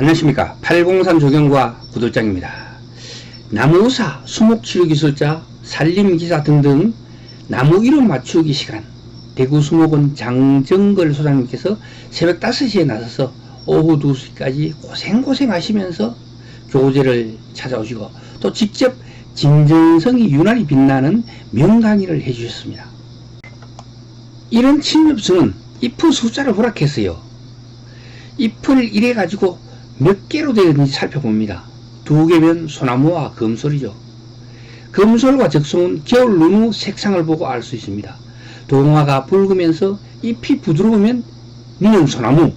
안녕하십니까 803 조경과 구돌장입니다 나무의사, 수목치료기술자, 산림기사 등등 나무 이름 맞추기 시간 대구 수목원 장정걸 소장님께서 새벽 5시에 나서서 오후 2시까지 고생고생 하시면서 교재를 찾아오시고 또 직접 진정성이 유난히 빛나는 명강의를 해주셨습니다. 이런 침엽수는 잎의 숫자를 허락했어요. 잎을 이래 가지고 몇 개로 되어 있는지 살펴봅니다. 두 개면 소나무와 금솔이죠. 금솔과 적송은 겨울 눈 후 색상을 보고 알 수 있습니다. 동화가 붉으면서 잎이 부드러우면 니는 소나무.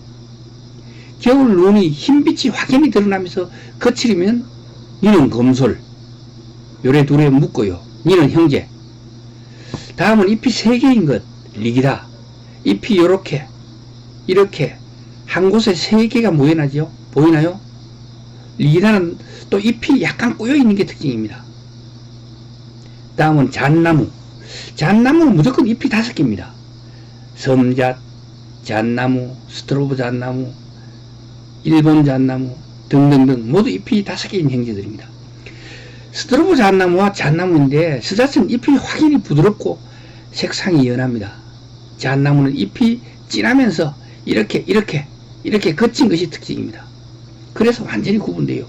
겨울 눈이 흰빛이 확연히 드러나면서 거칠으면 니는 금솔. 요래 둘에 묶어요. 니는 형제. 다음은 잎이 세 개인 것. 리기다. 잎이 요렇게, 이렇게, 한 곳에 세 개가 모여나죠? 보이나요? 리기다는 또 잎이 약간 꼬여 있는 게 특징입니다. 다음은 잣나무. 잣나무는 무조건 잎이 다섯 개입니다. 섬잣, 잣나무, 스트로브 잣나무, 일본 잣나무 등등등 모두 잎이 다섯 개인 형제들입니다. 스트로브 잣나무와 잣나무인데 스잣은 잎이 확연히 부드럽고 색상이 연합니다. 잣나무는 잎이 진하면서 이렇게 이렇게 이렇게 거친 것이 특징입니다. 그래서 완전히 구분돼요.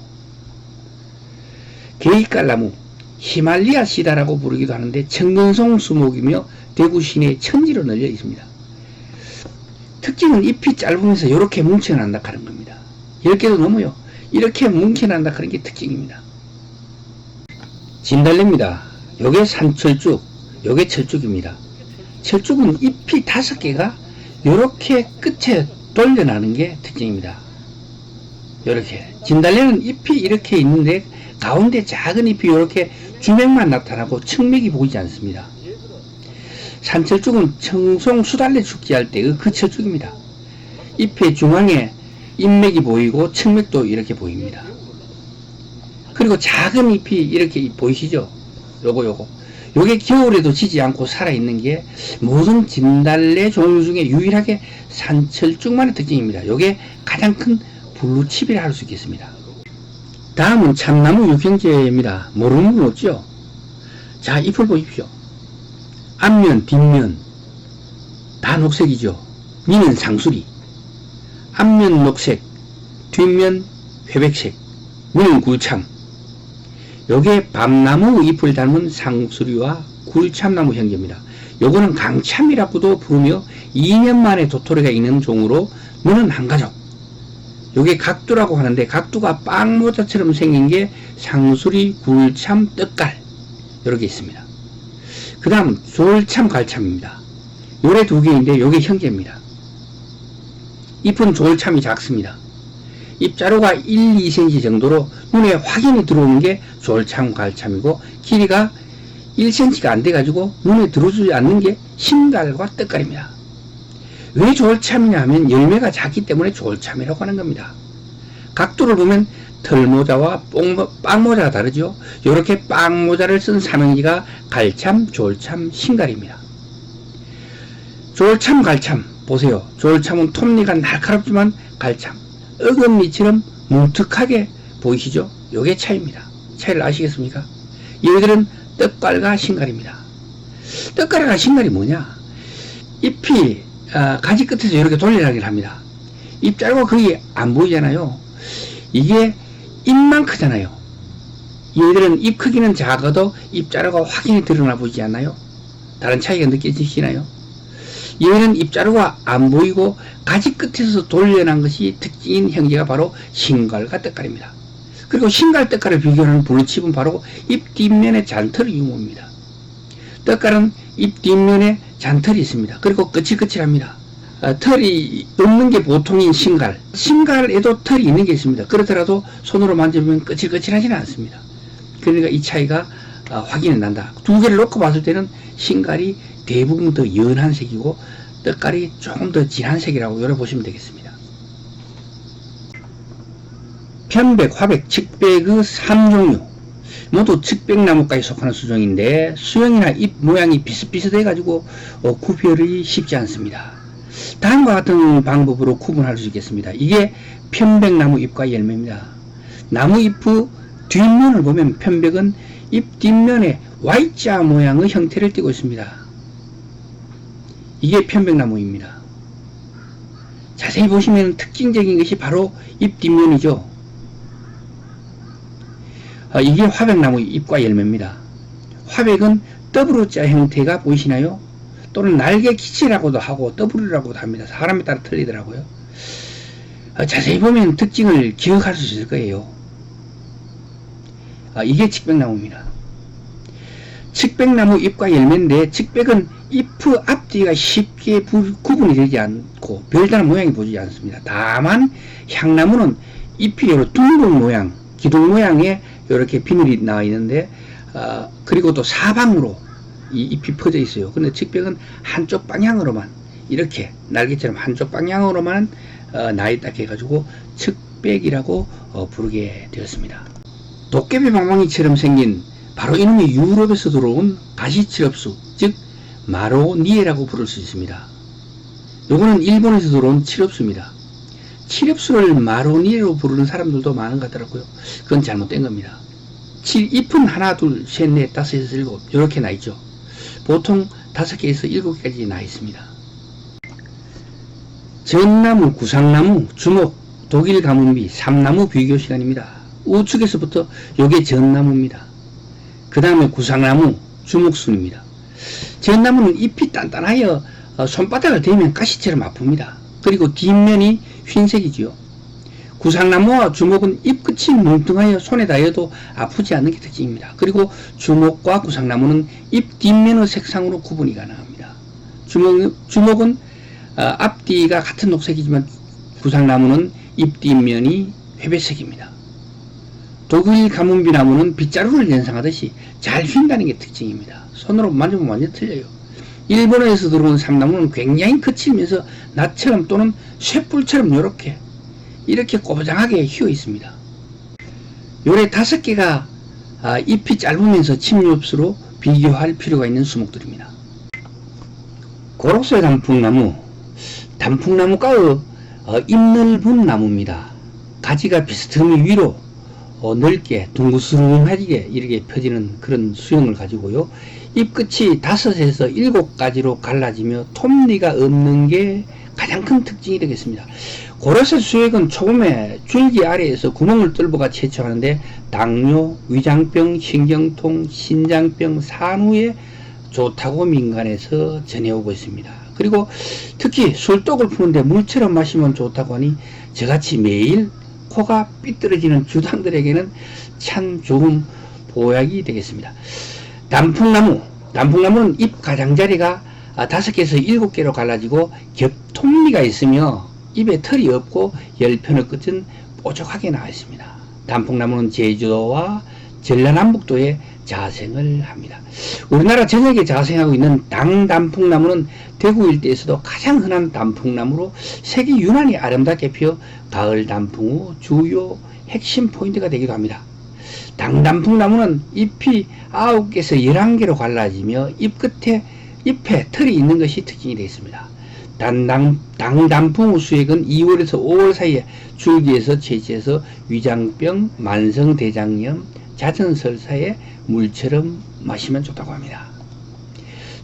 게이깔나무, 히말리아 시다라고 부르기도 하는데 청근송 수목이며 대구 시내 천지로 널려 있습니다. 특징은 잎이 짧으면서 이렇게 뭉쳐난다 하는 겁니다. 10개도 넘어요. 이렇게 뭉쳐난다 하는 게 특징입니다. 진달래입니다. 요게 산철쭉, 요게 철쭉입니다. 철쭉은 잎이 다섯 개가 이렇게 끝에 돌려나는 게 특징입니다. 이렇게 진달래는 잎이 이렇게 있는데 가운데 작은 잎이 이렇게 주맥만 나타나고 청맥이 보이지 않습니다. 산철쭉은 청송 수달래 축제할 때의 그 철쭉입니다. 잎의 중앙에 잎맥이 보이고 청맥도 이렇게 보입니다. 그리고 작은 잎이 이렇게 보이시죠? 요거 요거. 요게 겨울에도 지지 않고 살아있는 게 모든 진달래 종류 중에 유일하게 산철쭉만의 특징입니다. 요게 가장 큰 블루칩이라 할 수 있겠습니다. 다음은 참나무 육형제입니다. 모르는 분 없죠? 자, 잎을 보십시오. 앞면, 뒷면 다 녹색이죠. 니는 상수리. 앞면 녹색, 뒷면 회백색, 니는 굴참. 요게 밤나무 잎을 닮은 상수리와 굴참나무 형제입니다. 요거는 강참이라고도 부르며 2년 만에 도토리가 있는 종으로 너는 한 가족. 요게 각두라고 하는데 각두가 빵 모자처럼 생긴 게 상수리, 굴참, 떡갈 이렇게 있습니다. 그 다음 졸참, 갈참입니다. 요래 두 개인데 요게 형제입니다. 잎은 졸참이 작습니다. 잎자루가 1, 2cm 정도로 눈에 확연히 들어오는 게 졸참, 갈참이고 길이가 1cm가 안 돼가지고 눈에 들어오지 않는 게 신갈과 떡갈입니다. 왜 졸참이냐 하면 열매가 작기 때문에 졸참이라고 하는 겁니다. 각도를 보면 털모자와 뽕, 빵모자가 다르죠. 이렇게 빵모자를 쓴 삼형지가 갈참, 졸참, 신갈입니다. 졸참, 갈참 보세요. 졸참은 톱니가 날카롭지만 갈참 어금니처럼 뭉툭하게 보이시죠? 요게 차이입니다. 차이를 아시겠습니까? 얘들은 떡갈과 신갈입니다. 떡갈과 신갈이 뭐냐? 잎이 어, 가지 끝에서 이렇게 돌려나기를 합니다. 잎 짧고 거의 안 보이잖아요. 이게 잎만 크잖아요. 얘들은 잎 크기는 작아도 잎 자루가 확연히 드러나 보이지 않나요? 다른 차이가 느껴지시나요? 얘는 잎자루가 안 보이고 가지 끝에서 돌려난 것이 특징인 형제가 바로 신갈과 떡갈입니다. 그리고 신갈 떡갈을 비교하는 블루칩은 바로 잎 뒷면에 잔털이 유무입니다. 떡갈은 잎 뒷면에 잔털이 있습니다. 그리고 거칠거칠합니다. 어, 털이 없는 게 보통인 신갈. 신갈에도 털이 있는 게 있습니다. 그렇더라도 손으로 만져보면 거칠거칠하지는 않습니다. 그러니까 이 차이가 어, 확인이 난다. 두 개를 놓고 봤을 때는 신갈이 대부분 더 연한 색이고 떡갈이 조금 더 진한 색이라고 열어보시면 되겠습니다. 편백, 화백, 측백의 3종류 모두 측백나무까지 속하는 수종인데 수영이나 잎 모양이 비슷비슷해 가지고 어, 구별이 쉽지 않습니다. 다음과 같은 방법으로 구분할 수 있겠습니다. 이게 편백나무 잎과 열매입니다. 나무 잎의 뒷면을 보면 편백은 잎 뒷면에 Y자 모양의 형태를 띠고 있습니다. 이게 편백나무입니다. 자세히 보시면 특징적인 것이 바로 잎 뒷면이죠. 어, 이게 화백나무 잎과 열매입니다. 화백은 더블자 형태가 보이시나요? 또는 날개 기치라고도 하고 더블이라고도 합니다. 사람에 따라 틀리더라고요. 어, 자세히 보면 특징을 기억할 수 있을 거예요. 아, 이게 측백나무입니다. 측백나무 잎과 열매인데 측백은 잎의 앞뒤가 쉽게 부- 구분이 되지 않고 별다른 모양이 보이지 않습니다. 다만 향나무는 잎이 여러 둥근 모양, 기둥 모양의 이렇게 비늘이 나와 있는데 어, 그리고 또 사방으로 이 잎이 퍼져 있어요. 근데 측백은 한쪽 방향으로만 이렇게 날개처럼 한쪽 방향으로만 어, 나 있다 해가지고 측백이라고 어, 부르게 되었습니다. 도깨비 방망이처럼 생긴 바로 이놈이 유럽에서 들어온 가시칠업수 즉 마로니에라고 부를 수 있습니다. 요거는 일본에서 들어온 칠업수입니다. 칠업수를 마로니에로 부르는 사람들도 많은 것 같더라고요. 그건 잘못된 겁니다. 칠, 잎은 하나, 둘, 셋, 넷, 다섯, 여섯, 일곱 이렇게 나 있죠. 보통 다섯 개에서 일곱 개까지 나 있습니다. 전나무, 구상나무, 주목, 독일 가문비, 삼나무 비교 시간입니다. 우측에서부터 요게 전나무입니다. 그 다음에 구상나무, 주목순입니다. 전나무는 잎이 단단하여 어, 손바닥을 대면 가시처럼 아픕니다. 그리고 뒷면이 흰색이지요. 구상나무와 주목은 잎끝이 뭉뚱하여 손에 닿아도 아프지 않는 게 특징입니다. 그리고 주목과 구상나무는 잎 뒷면의 색상으로 구분이 가능합니다. 주목, 주목은 어, 앞뒤가 같은 녹색이지만 구상나무는 잎 뒷면이 회백색입니다. 독일 가문비 나무는 빗자루를 연상하듯이 잘 휜다는 게 특징입니다. 손으로 만지면 완전 틀려요. 일본에서 들어온 삼나무는 굉장히 거칠면서 나처럼 또는 쇠뿔처럼 이렇게 이렇게 꼬부장하게 휘어 있습니다. 요래 다섯 개가 아, 잎이 짧으면서 침엽수로 비교할 필요가 있는 수목들입니다. 고록쇠 단풍나무, 단풍나무가 어, 잎 넓은 나무입니다. 가지가 비스듬히 위로 어, 넓게 둥그스름하게 이렇게 펴지는 그런 수형을 가지고요. 잎끝이 다섯에서 일곱 가지로 갈라지며 톱니가 없는 게 가장 큰 특징이 되겠습니다. 고로쇠 수액은 초봄에 줄기 아래에서 구멍을 뚫어가 채취하는데 당뇨, 위장병, 신경통, 신장병, 산후에 좋다고 민간에서 전해오고 있습니다. 그리고 특히 술독을 푸는데 물처럼 마시면 좋다고 하니 저같이 매일 코가 삐뚤어지는 주당들에게는 참 좋은 보약이 되겠습니다. 단풍나무, 단풍나무는 잎 가장자리가 아, 다섯 개에서 일곱 개로 갈라지고 겹톱니가 있으며 잎에 털이 없고 열편의 끝은 뾰족하게 나와 있습니다. 단풍나무는 제주도와 전라남북도에 자생을 합니다. 우리나라 전역에 자생하고 있는 당단풍나무는 대구 일대에서도 가장 흔한 단풍나무로 색이 유난히 아름답게 피어 가을 단풍 후 주요 핵심 포인트가 되기도 합니다. 당단풍나무는 잎이 9개에서 11개로 갈라지며 잎 끝에 잎에 털이 있는 것이 특징이 되어 있습니다. 단당, 당단풍 수액은 2월에서 5월 사이에 줄기에서 채취해서 위장병, 만성대장염, 잦은 설사에 물처럼 마시면 좋다고 합니다.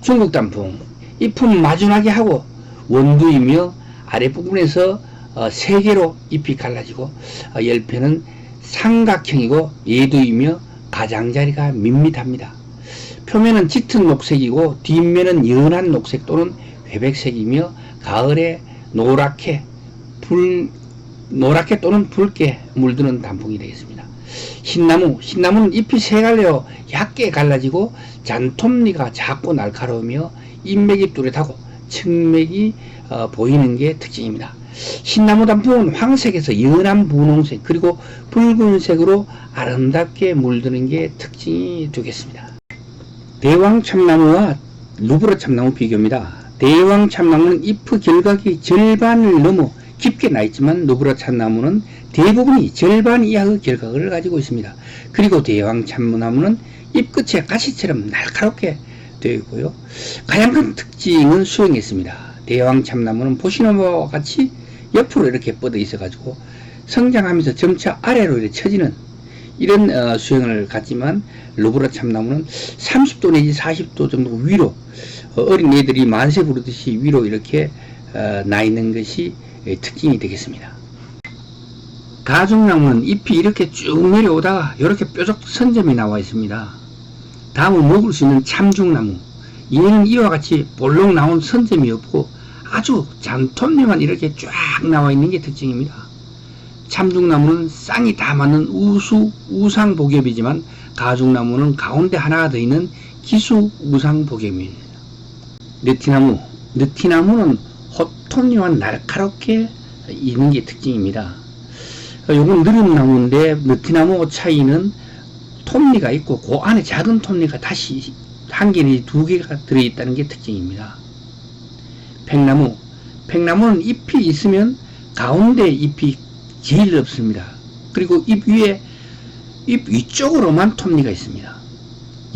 중국 단풍, 잎은 마주나게 하고 원두이며 아랫부분에서 어, 세 개로 잎이 갈라지고 어, 열편은 삼각형이고 예두이며 가장자리가 밋밋합니다. 표면은 짙은 녹색이고 뒷면은 연한 녹색 또는 회백색이며 가을에 노랗게 불 노랗게 또는 붉게 물드는 단풍이 되겠습니다. 신나무, 신나무는 잎이 세 갈래로 얇게 갈라지고 잔톱니가 작고 날카로우며 잎맥이 뚜렷하고 측맥이 어, 보이는 게 특징입니다. 신나무 단풍은 황색에서 연한 분홍색 그리고 붉은색으로 아름답게 물드는 게 특징이 되겠습니다. 대왕 참나무와 루브라 참나무 비교입니다. 대왕 참나무는 잎의 결각이 절반을 넘어 깊게 나 있지만 누브라 참나무는 대부분이 절반 이하의 결각을 가지고 있습니다. 그리고 대왕 참나무는 잎 끝에 가시처럼 날카롭게 되어 있고요. 가장 큰 특징은 수영이 있습니다. 대왕 참나무는 보시는 바와 같이 옆으로 이렇게 뻗어 있어 가지고 성장하면서 점차 아래로 이렇게 처지는 이런 어, 수행을 갖지만 루브라 참나무는 30도 내지 40도 정도 위로 어, 어린 애들이 만세 부르듯이 위로 이렇게 어, 나 있는 것이 예, 특징이 되겠습니다. 가죽나무는 잎이 이렇게 쭉 내려오다가 이렇게 뾰족 선점이 나와 있습니다. 다음은 먹을 수 있는 참중나무. 얘는 이와 같이 볼록 나온 선점이 없고 아주 잔톱니만 이렇게 쫙 나와 있는 게 특징입니다. 참중나무는 쌍이 다 맞는 우수 우상복엽이지만 가죽나무는 가운데 하나가 더 있는 기수 우상복엽입니다. 느티나무. 느티나무는 호톱니와 날카롭게 있는 게 특징입니다. 요건 느린 나무인데 느티나무 차이는 톱니가 있고 그 안에 작은 톱니가 다시 한개 내지 두 개가 들어있다는 게 특징입니다. 팽나무. 팽나무는 잎이 있으면 가운데 잎이 제일 없습니다. 그리고 잎 위에 잎 위쪽으로만 톱니가 있습니다.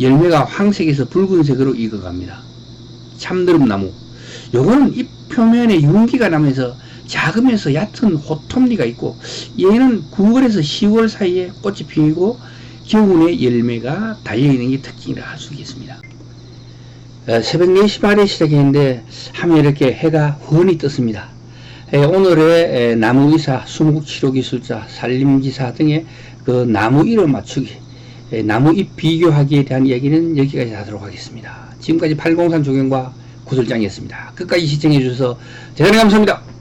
열매가 황색에서 붉은색으로 익어갑니다. 참드름나무. 요거는 잎 표면에 윤기가 나면서 작으면서 얕은 호톱니가 있고 얘는 9월에서 10월 사이에 꽃이 피고 겨울에 열매가 달려있는 게 특징이라 할 수 있겠습니다. 어, 새벽 4시 반에 시작했는데 하면 이렇게 해가 훤히 떴습니다. 에, 오늘의 에, 나무의사, 수목치료기술자, 산림기사 등의 그 나무 이름 맞추기, 에, 나무잎 비교하기에 대한 이야기는 여기까지 하도록 하겠습니다. 지금까지 803 조경과 구슬장이었습니다. 끝까지 시청해 주셔서 대단히 감사합니다.